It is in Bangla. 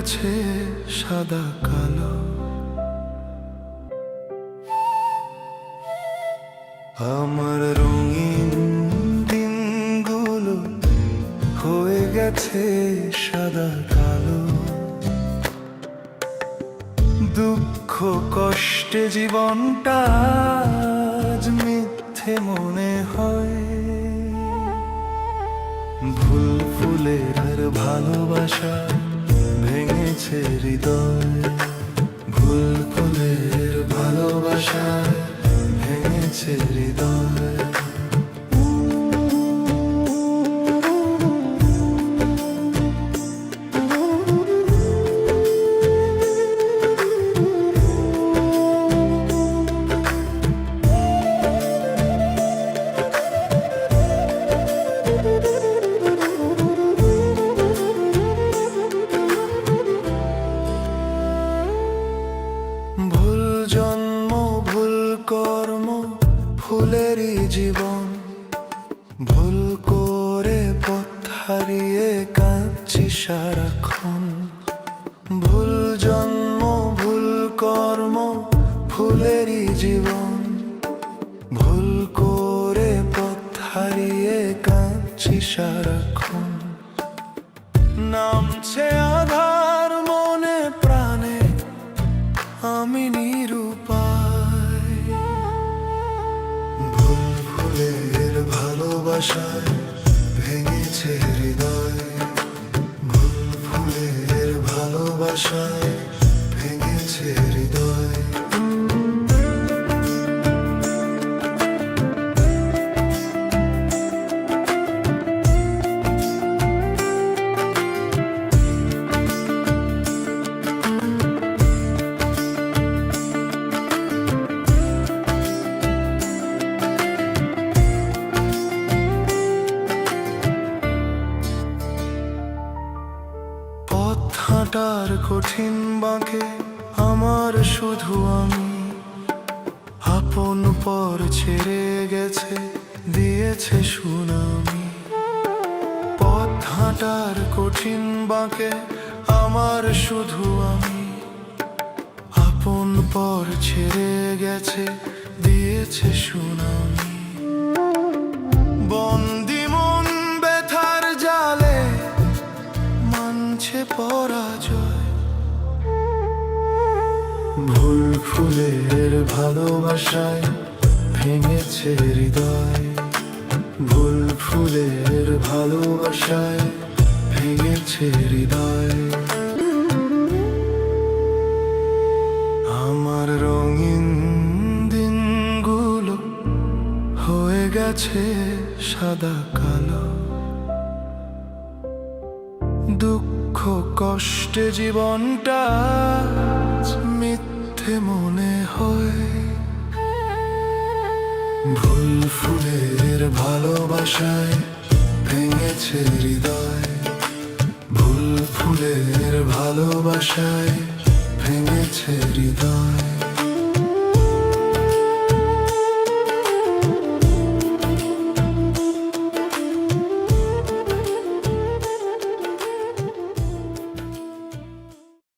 গেছে সাদা কালো। আমার রঙিন দিনগুলো হয়ে গেছে সাদা কালো। দুঃখ, কষ্টে জীবনটা আজ মিথ্যে মনে হয়। ভুল ফুলের ভালোবাসা ভেঙেছে হৃদয়। ভুল ফুলের ভালোবাসা ভেঙেছে হৃদয়। ফুলেরই জীবন, ভুল করে পথ হারিয়ে কাঁদছি সারাক্ষণ। ভুল জন্ম, ভুল কর্ম, ফুলেরই জীবন, ভুল করে পথ হারিয়ে কাঁদছি সারাক্ষণ। ভালোবাসায় ভেঙেছে হৃদয় ভুল ফুলের ভালোবাসায় ভেঙেছে হৃদয়। হাঁটার কঠিন বাঁকে আমার শুধু আমি। আপন পর ছেড়ে গেছে, দিয়েছে সুনামি। পথ হাঁটার কঠিন বাঁকে আমার শুধু আমি। আপন পর ছেড়ে গেছে, দিয়েছে সুনামি। বন্দি ভুল ফুলের ভালোবাসায় ভেঙেছে হৃদয়। ভুল ফুলের ভালোবাসায় ভেঙেছে হৃদয়। আমার রঙিন দিনগুলো হয়ে গেছে সাদা কালো। দুঃখ কষ্টে জীবনটা মিথ্যে মনে হয়। ভুল ফুলের ভালোবাসায় ভেঙেছে হৃদয়। ভুল ফুলের ভালোবাসায় ভেঙেছে হৃদয়।